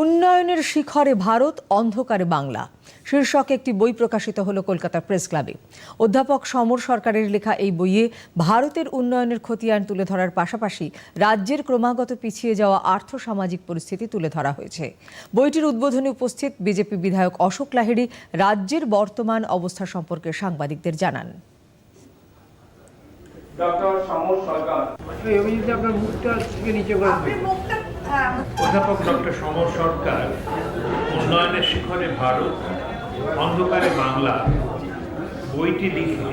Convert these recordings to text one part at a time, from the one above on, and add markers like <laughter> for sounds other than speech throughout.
উন্নয়নের শিখরে ভারত অন্ধকারে বাংলা। শীর্ষক একটি বই প্রকাশিত হলো কলকাতার প্রেস ক্লাবে। অধ্যাপক সমর সরকারের লেখা এই বইয়ে ভারতের উন্নয়নের খতিয়ান তুলে ধরার পাশাপাশি রাজ্যের ক্রমাগত পিছিয়ে যাওয়া আর্থ সামাজিক পরিস্থিতি তুলে ধরা হয়েছে। বইটির উদ্বোধনে উপস্থিত বিজেপি বিধায়ক অশোক লাহিড়ী রাজ্যের বর্তমান অবস্থা সম্পর্কে সাংবাদিকদের জানান। ডক্টর সমর সরকার। মুখটা থেকে নিচে। অধ্যাপক ডক্টর সমর সরকার উন্নয়নের শিখরে ভারত অন্ধকারে বাংলা বইটি লিখে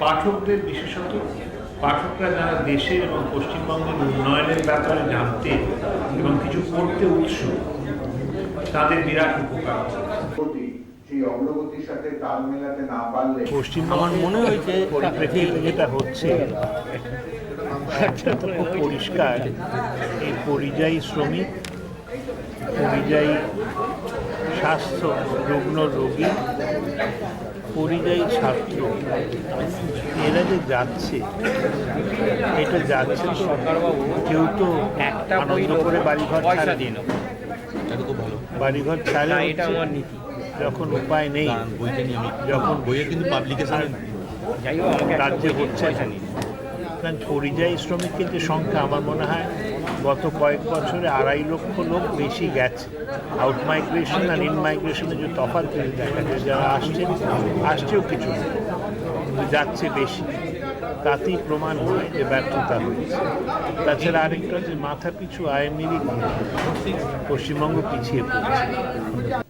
পাঠকদের বিশেষত পাঠকরা যারা দেশের এবং পশ্চিমবঙ্গের উন্নয়নের ব্যাপারে জানতে এবং কিছু করতে উৎসুক তাদের বিরাট উপকার হবে। অগ্রগতির সাথে তাল মেলাতে না পারলে পশ্চিমবঙ্গের মনে হয়েছে পরিপ্রেক্ষিতে যেটা হচ্ছে <laughs> একটা তো খুব পরিষ্কার পরিযায়ী শ্রমিক পরিযায়ী স্বাস্থ্য রুগ্ন রোগী পরিযায়ী ছাত্র। এরা যে যাচ্ছে এটা যাচ্ছে তো কেউ তো আনন্দ করে বাড়িঘর ছাড়ে দিন বাড়িঘর ছাড়ে এটা আমার নীতি। যখন উপায় নেই বইটা নিয়ে যখন বইয়ে কিন্তু পাবলিকেশন যাই হোক রাজ্যে হচ্ছে কারণ পরিযায়ী শ্রমিকের যে সংখ্যা, আমার মনে হয় গত কয়েক বছরে আড়াই লক্ষ লোক বেশি গেছে। আউট মাইগ্রেশন আর ইন মাইগ্রেশনের যে যদি দেখা যায় যারা আসছে আসছেও কিছু যাচ্ছে বেশি। তাতেই প্রমাণ হয় যে ব্যর্থতা হয়েছে। তাছাড়া আরেকটা যে মাথা পিছু আয়ের নিরিখ পশ্চিমবঙ্গ পিছিয়ে পড়ছে।